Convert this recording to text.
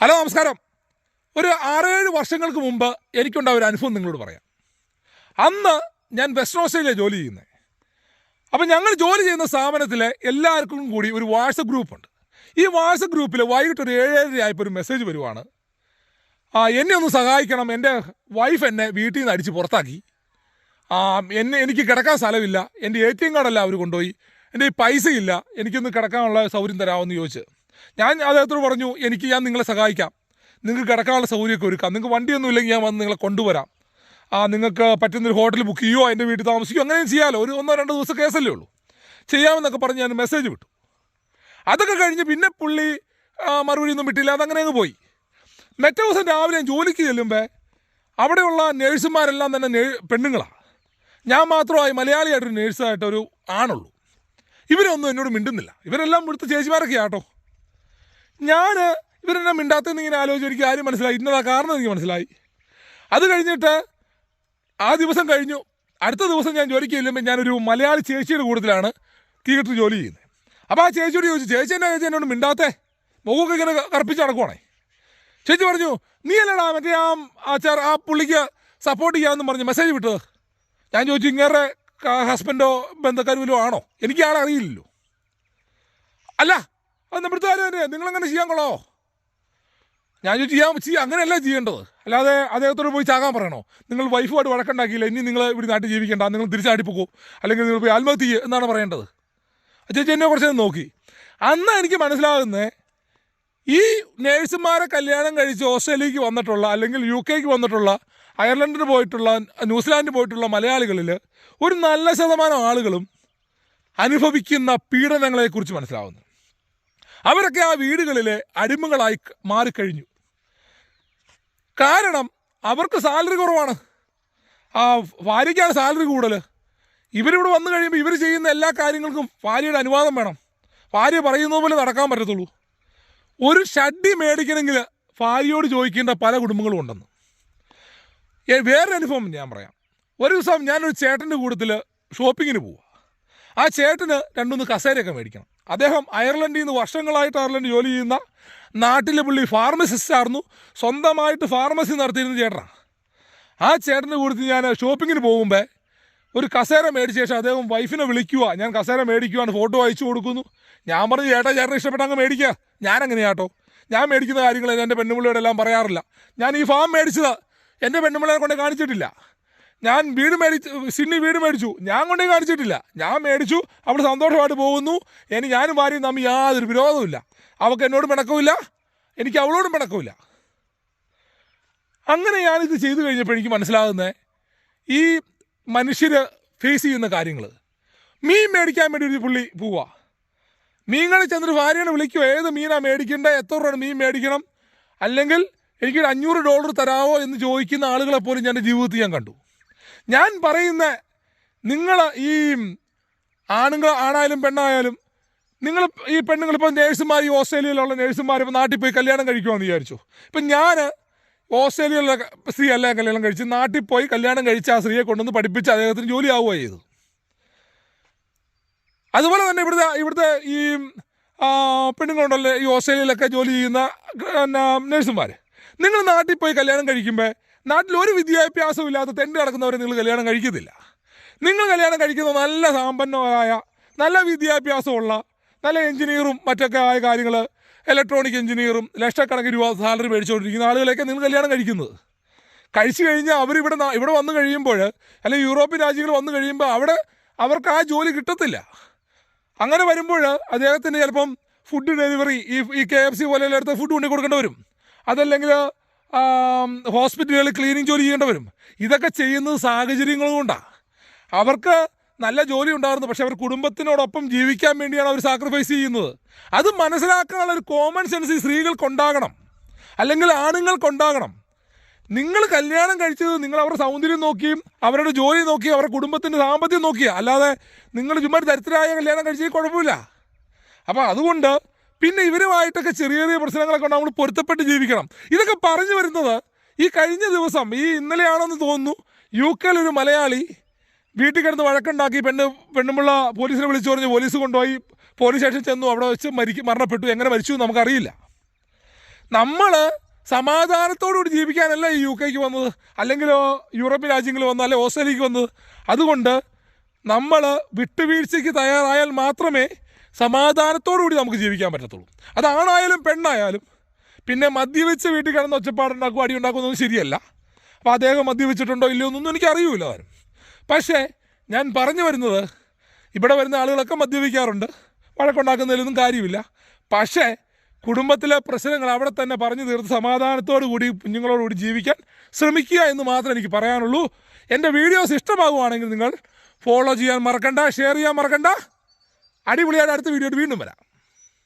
Hello നമസ്കാരം. ഒരു ആറേഴ് വർഷങ്ങൾക്ക് മുമ്പ് എനിക്കുണ്ടായ ഒരു അനുഭവം നിങ്ങളോട് പറയാം. അന്ന് ഞാൻ വെസ്റ്റ് ഓസ്ട്രേലിയ ജോലി ചെയ്യുന്നത് അപ്പം ഞങ്ങൾ ജോലി ചെയ്യുന്ന സ്ഥാപനത്തിൽ എല്ലാവർക്കും കൂടി ഒരു വാട്സപ്പ് ഗ്രൂപ്പുണ്ട് ഈ വാട്സപ്പ് ഗ്രൂപ്പിൽ വൈകിട്ട് ഒരു ഏഴര ആയപ്പോൾ ഒരു മെസ്സേജ് വരുവാണ്. ആ എന്നെ ഒന്ന് സഹായിക്കണം. എന്റെ വൈഫ് എന്നെ വീട്ടിൽ നിന്ന് അടിച്ച് പുറത്താക്കി. എന്നെ എനിക്ക് കിടക്കാൻ സ്ഥലമില്ല. എന്റെ എ ടി എം കാർഡല്ല അവർ കൊണ്ടുപോയി. എന്റെ ഈ പൈസയില്ല. എനിക്കൊന്ന് കിടക്കാനുള്ള സൗകര്യം തരാമെന്ന് ചോദിച്ച്. ഞാൻ അദ്ദേഹത്തോട് പറഞ്ഞു എനിക്ക് ഞാൻ നിങ്ങളെ സഹായിക്കാം. നിങ്ങൾക്ക് കിടക്കാനുള്ള സൗകര്യമൊക്കെ ഒരുക്കാം. നിങ്ങൾക്ക് വണ്ടിയൊന്നും ഇല്ലെങ്കിൽ ഞാൻ വന്ന് നിങ്ങളെ കൊണ്ടുവരാം. ആ നിങ്ങൾക്ക് പറ്റുന്നൊരു ഹോട്ടൽ ബുക്ക് ചെയ്യുമോ എന്റെ വീട്ടിൽ താമസിക്കുമോ അങ്ങനെ ചെയ്യാമല്ലോ ഒരു ഒന്നോ രണ്ടോ ദിവസം കേസല്ലേ ഉള്ളൂ. ചെയ്യാമെന്നൊക്കെ പറഞ്ഞ് ഞാൻ മെസ്സേജ് വിട്ടു. അതൊക്കെ കഴിഞ്ഞ് പിന്നെ പുള്ളി മറുപടി ഒന്നും വിട്ടില്ല. അതങ്ങനെ അങ്ങ് പോയി. മറ്റേ ദിവസം രാവിലെ ജോലിക്ക് ചെല്ലുമ്പോൾ അവിടെയുള്ള നേഴ്സുമാരെല്ലാം തന്നെ നേ പെണ്ണുങ്ങളാണ് ഞാൻ മാത്രമായി മലയാളിയായിട്ടൊരു നേഴ്സായിട്ടൊരു ആണുള്ളൂ. ഇവരൊന്നും എന്നോട് മിണ്ടുന്നില്ല. ഇവരെല്ലാം ഇവിടുത്തെ ചേച്ചിമാരൊക്കെ ഞാൻ ഇവരെന്നെ മിണ്ടാത്തെന്ന് ഇങ്ങനെ ആലോചിച്ച് എനിക്ക് ആരും മനസ്സിലായി. ഇന്നതാ കാരണം എനിക്ക് മനസ്സിലായി. അത് കഴിഞ്ഞിട്ട് ആ ദിവസം കഴിഞ്ഞു. അടുത്ത ദിവസം ഞാൻ ജോലിക്ക് ചെല്ലുമ്പോൾ ഞാനൊരു മലയാളി ചേച്ചിയുടെ കൂടുതലാണ് തിയേറ്ററിൽ ജോലി ചെയ്യുന്നത്. അപ്പോൾ ആ ചേച്ചിയോട് ചോദിച്ചു ചേച്ചി എന്നാ ചേച്ചി എന്നോട് മിണ്ടാത്തേ? മുഖമൊക്കെ ഇങ്ങനെ കറുപ്പിച്ച് നടക്കുവാണേ? ചേച്ചി പറഞ്ഞു നീ അല്ലടാ മറ്റേ ആ ആ ചെറ ആ പുള്ളിക്ക് സപ്പോർട്ട് ചെയ്യാമെന്ന് പറഞ്ഞ് മെസ്സേജ് വിട്ടത്. ഞാൻ ചോദിച്ചു ഇങ്ങേറെ ഹസ്ബൻഡോ ബന്ധക്കാർ വല്ലതും ആണോ? എനിക്ക് ആളെ അറിയില്ലല്ലോ അല്ല അത് നമ്മുടെ തന്നെ. നിങ്ങളങ്ങനെ ചെയ്യാൻ കൊള്ളോ ഞാൻ ചെയ്യാൻ ചെയ്യാം. അങ്ങനെയല്ല ചെയ്യേണ്ടത്? അല്ലാതെ അദ്ദേഹത്തോട് പോയി ചാകാൻ പറയണോ? നിങ്ങൾ വൈഫുമായിട്ട് വഴക്കുണ്ടാക്കിയില്ല? ഇനി നിങ്ങൾ ഇവിടെ നാട്ടിൽ ജീവിക്കേണ്ട. നിങ്ങൾ തിരിച്ചാടിപ്പോക്കോ അല്ലെങ്കിൽ നിങ്ങൾ പോയി ആത്മഹത്യ ചെയ്യുക എന്നാണ് പറയേണ്ടത്. ചേച്ചി എന്നെ കുറച്ച് നോക്കി. അന്ന് എനിക്ക് മനസ്സിലാകുന്നത് ഈ നേഴ്സുമാരെ കല്യാണം കഴിച്ച് ഓസ്ട്രേലിയക്ക് വന്നിട്ടുള്ള അല്ലെങ്കിൽ യു കെക്ക് വന്നിട്ടുള്ള അയർലൻഡിന് പോയിട്ടുള്ള ന്യൂസിലാൻഡിൽ പോയിട്ടുള്ള മലയാളികളിൽ ഒരു നല്ല ശതമാനം ആളുകളും അനുഭവിക്കുന്ന പീഡനങ്ങളെക്കുറിച്ച് മനസ്സിലാവുന്നു. അവരൊക്കെ ആ വീടുകളിലെ അടിമകളായി മാറിക്കഴിഞ്ഞു. കാരണം അവർക്ക് സാലറി കുറവാണ്. ആ ഭാര്യയ്ക്കാണ് സാലറി കൂടുതൽ. ഇവരിവിടെ വന്നു കഴിയുമ്പോൾ ഇവർ ചെയ്യുന്ന എല്ലാ കാര്യങ്ങൾക്കും ഭാര്യയുടെ അനുവാദം വേണം. ഭാര്യ പറയുന്നത് പോലെ നടക്കാൻ പറ്റത്തുള്ളൂ. ഒരു ഷഡ്ഡി മേടിക്കണമെങ്കിൽ ഭാര്യയോട് ചോദിക്കേണ്ട പല കുടുംബങ്ങളും ഉണ്ടെന്ന്. ഏ, വേറെ അനുഭവം ഞാൻ പറയാം. ഒരു ദിവസം ഞാനൊരു ചേട്ടന്റെ കൂട്ടത്തിൽ ഷോപ്പിങ്ങിന് പോവുക ആ ചേട്ടന് രണ്ടൊന്ന് കസേരയൊക്കെ മേടിക്കണം. അദ്ദേഹം അയർലൻഡിൽ നിന്ന് വർഷങ്ങളായിട്ട് അയർലൻഡ് ജോലി ചെയ്യുന്ന നാട്ടിലെ പുള്ളി ഫാർമസിസ്റ്റ് ആയിരുന്നു. സ്വന്തമായിട്ട് ഫാർമസി നടത്തിയിരുന്ന ചേട്ടനാണ് ആ ചേട്ടന്റെ കൂടുതൽ ഞാൻ ഷോപ്പിങ്ങിന് പോകുമ്പോൾ ഒരു കസേര മേടിച്ച ശേഷം അദ്ദേഹം വൈഫിനെ വിളിക്കുക ഞാൻ കസേര മേടിക്കുവാണ് ഫോട്ടോ അയച്ചു കൊടുക്കുന്നു. ഞാൻ പറഞ്ഞു ചേട്ടാ ചേട്ടൻ ഇഷ്ടപ്പെട്ട അങ്ങ് മേടിക്കുക ഞാൻ അങ്ങനെയാട്ടോ ഞാൻ മേടിക്കുന്ന കാര്യങ്ങൾ എന്റെ പെണ്ണുമ്പിളിയോടെല്ലാം പറയാറില്ല. ഞാൻ ഈ ഫാം മേടിച്ചത്. എന്റെ പെണ്ണുപിള്ളയെ കൊണ്ട് കാണിച്ചിട്ടില്ല. ഞാൻ വീട് മേടിച്ച് സിന്നി വീട് മേടിച്ചു. ഞാൻ കൊണ്ടേ കാണിച്ചിട്ടില്ല. ഞാൻ മേടിച്ചു. അവിടെ സന്തോഷമായിട്ട് പോകുന്നു. ഇനി ഞാനും ഭാര്യയും തമ്മിൽ യാതൊരു വിരോധമില്ല അവൾക്ക് എന്നോട് പിണക്കമില്ല എനിക്ക് അവളോടും പിണക്കമില്ല അങ്ങനെ ഞാനിത് ചെയ്തു കഴിഞ്ഞപ്പോൾ എനിക്ക് മനസ്സിലാകുന്നത് ഈ മനുഷ്യർ ഫേസ് ചെയ്യുന്ന കാര്യങ്ങൾ മീൻ മേടിക്കാൻ വേണ്ടി ഒരു പുള്ളി പോവാ. മീൻകളി ചെന്നൊരു ഭാര്യയാണ് വിളിക്കുക ഏത് മീനാണ് മേടിക്കേണ്ടത് എത്ര രൂപയാണ് മീൻ മേടിക്കണം? അല്ലെങ്കിൽ എനിക്കൊരു അഞ്ഞൂറ് ഡോളർ തരാമോ എന്ന് ചോദിക്കുന്ന ആളുകളെ പോലും ഞാൻ ജീവിതത്തിൽ ഞാൻ കണ്ടു. ഞാൻ പറയുന്ന നിങ്ങൾ ഈ ആണുങ്ങൾ ആണായാലും പെണ്ണായാലും നിങ്ങൾ ഈ പെണ്ണുങ്ങൾ ഇപ്പോൾ നേഴ്സുമാർ ഈ ഓസ്ട്രേലിയയിലുള്ള നേഴ്സുമാർ ഇപ്പോൾ നാട്ടിൽ പോയി കല്യാണം കഴിക്കുമെന്ന് വിചാരിച്ചു? ഇപ്പം ഞാൻ ഓസ്ട്രേലിയയിലുള്ള സ്ത്രീ അല്ല കല്യാണം കഴിച്ച് നാട്ടിൽ പോയി കല്യാണം കഴിച്ച് ആ സ്ത്രീയെ കൊണ്ടുവന്ന് പഠിപ്പിച്ച് അദ്ദേഹത്തിന് ജോലി ആവുകയാണ് ചെയ്തു അതുപോലെ തന്നെ ഇവിടുത്തെ ഇവിടുത്തെ ഈ പെണ്ണുങ്ങളുണ്ടല്ലോ ഈ ഓസ്ട്രേലിയയിലൊക്കെ ജോലി ചെയ്യുന്ന നഴ്സുമാർ നിങ്ങൾ നാട്ടിൽ പോയി കല്യാണം കഴിക്കുമ്പോൾ നാട്ടിൽ ഒരു വിദ്യാഭ്യാസവും ഇല്ലാത്ത തെണ്ട് നടക്കുന്നവരെ നിങ്ങൾ കല്യാണം കഴിക്കുന്നില്ല നിങ്ങൾ കല്യാണം കഴിക്കുന്ന നല്ല സമ്പന്നമായ നല്ല വിദ്യാഭ്യാസമുള്ള നല്ല എഞ്ചിനീയറും മറ്റൊക്കെ ആയ കാര്യങ്ങൾ ഇലക്ട്രോണിക് എഞ്ചിനീയറും ലക്ഷക്കണക്കിന് രൂപ സാലറി മേടിച്ചുകൊണ്ടിരിക്കുന്ന ആളുകളെയൊക്കെ നിങ്ങൾ കല്യാണം കഴിക്കുന്നത്. കഴിച്ചു കഴിഞ്ഞാൽ അവരിവിടെ ഇവിടെ വന്നു കഴിയുമ്പോൾ അല്ലെങ്കിൽ യൂറോപ്യൻ രാജ്യങ്ങൾ വന്നു കഴിയുമ്പോൾ അവിടെ അവർക്ക് ആ ജോലി കിട്ടത്തില്ല. അങ്ങനെ വരുമ്പോൾ അദ്ദേഹത്തിന് ചിലപ്പം ഫുഡ് ഡെലിവറി ഈ ഈ കെ എഫ് സി പോലെയുള്ള അടുത്ത് ഫുഡ് കൊണ്ടു കൊടുക്കേണ്ടി വരും. അതല്ലെങ്കിൽ ഹോസ്പിറ്റലുകളിൽ ക്ലീനിങ് ജോലി ചെയ്യേണ്ടി വരും. ഇതൊക്കെ ചെയ്യുന്നത് സാഹചര്യങ്ങൾ കൊണ്ടാണ് അവർക്ക് നല്ല ജോലി ഉണ്ടായിരുന്നു പക്ഷെ അവർ കുടുംബത്തിനോടൊപ്പം ജീവിക്കാൻ വേണ്ടിയാണ് അവർ സാക്രിഫൈസ് ചെയ്യുന്നത്. അത് മനസ്സിലാക്കാനുള്ള ഒരു കോമൺ സെൻസ് ഈ സ്ത്രീകൾക്കുണ്ടാകണം. അല്ലെങ്കിൽ ആണുങ്ങൾക്കുണ്ടാകണം. നിങ്ങൾ കല്യാണം കഴിച്ചത് നിങ്ങൾ അവരുടെ സൗന്ദര്യം നോക്കിയും അവരുടെ ജോലി നോക്കിയും അവരുടെ കുടുംബത്തിന്റെ സാമ്പത്തികം നോക്കിയാ. അല്ലാതെ നിങ്ങൾ ചുമ്മാ ദരിദ്രരായ കല്യാണം കഴിച്ചത് കുഴപ്പമില്ല. അപ്പോൾ അതുകൊണ്ട് പിന്നെ ഇവരുമായിട്ടൊക്കെ ചെറിയ ചെറിയ പ്രശ്നങ്ങളൊക്കെ ഉണ്ട്. നമ്മൾ പൊരുത്തപ്പെട്ട് ജീവിക്കണം. ഇതൊക്കെ പറഞ്ഞു വരുന്നത് ഈ കഴിഞ്ഞ ദിവസം ഈ ഇന്നലെയാണെന്ന് തോന്നുന്നു യു കെയിൽ ഒരു മലയാളി വീട്ടിൽ കിടന്ന് വഴക്കുണ്ടാക്കി പെണ്ണ് പെണ്ണുമുള്ള പോലീസിനെ വിളിച്ചു പറഞ്ഞ് പോലീസ് കൊണ്ടുപോയി പോലീസ് സ്റ്റേഷൻ ചെന്നു. അവിടെ വെച്ച് മരിക്കും മരണപ്പെട്ടു. എങ്ങനെ മരിച്ചു എന്ന് നമുക്കറിയില്ല. നമ്മൾ സമാധാനത്തോടുകൂടി ജീവിക്കാനല്ല ഈ യു കെക്ക് വന്നത്? അല്ലെങ്കിൽ യൂറോപ്യൻ രാജ്യങ്ങളിൽ വന്നത് അല്ലെങ്കിൽ ഓസ്ട്രേലിയക്ക് വന്നത്? അതുകൊണ്ട് നമ്മൾ വിട്ടുവീഴ്ചയ്ക്ക് തയ്യാറായാൽ മാത്രമേ സമാധാനത്തോടുകൂടി നമുക്ക് ജീവിക്കാൻ പറ്റത്തുള്ളൂ. അതാണായാലും പെണ്ണായാലും. പിന്നെ മദ്യവെച്ച് വീട്ടിൽ കിടന്ന് ഒച്ചപ്പാടുണ്ടാക്കും അടി ഉണ്ടാക്കുന്നൊന്നും ശരിയല്ല. അപ്പോൾ അദ്ദേഹം മദ്യവെച്ചിട്ടുണ്ടോ ഇല്ലയോ എന്നൊന്നും എനിക്ക് അറിയൂല ആരും. പക്ഷേ ഞാൻ പറഞ്ഞു വരുന്നത് ഇവിടെ വരുന്ന ആളുകളൊക്കെ മദ്യപിക്കാറുണ്ട്. വഴക്കുണ്ടാക്കുന്നതിലൊന്നും കാര്യമില്ല. പക്ഷേ കുടുംബത്തിലെ പ്രശ്നങ്ങൾ അവിടെ തന്നെ പറഞ്ഞു തീർത്ത് സമാധാനത്തോടു കൂടി കുഞ്ഞുങ്ങളോടുകൂടി ജീവിക്കാൻ ശ്രമിക്കുക എന്ന് മാത്രമേ എനിക്ക് പറയാനുള്ളൂ. എന്റെ വീഡിയോസ് ഇഷ്ടമാകുവാണെങ്കിൽ നിങ്ങൾ ഫോളോ ചെയ്യാൻ മറക്കണ്ട ഷെയർ ചെയ്യാൻ മറക്കണ്ട. അടിപൊളിയായിട്ട് അടുത്ത വീഡിയോയിൽ വീണ്ടും വരാം.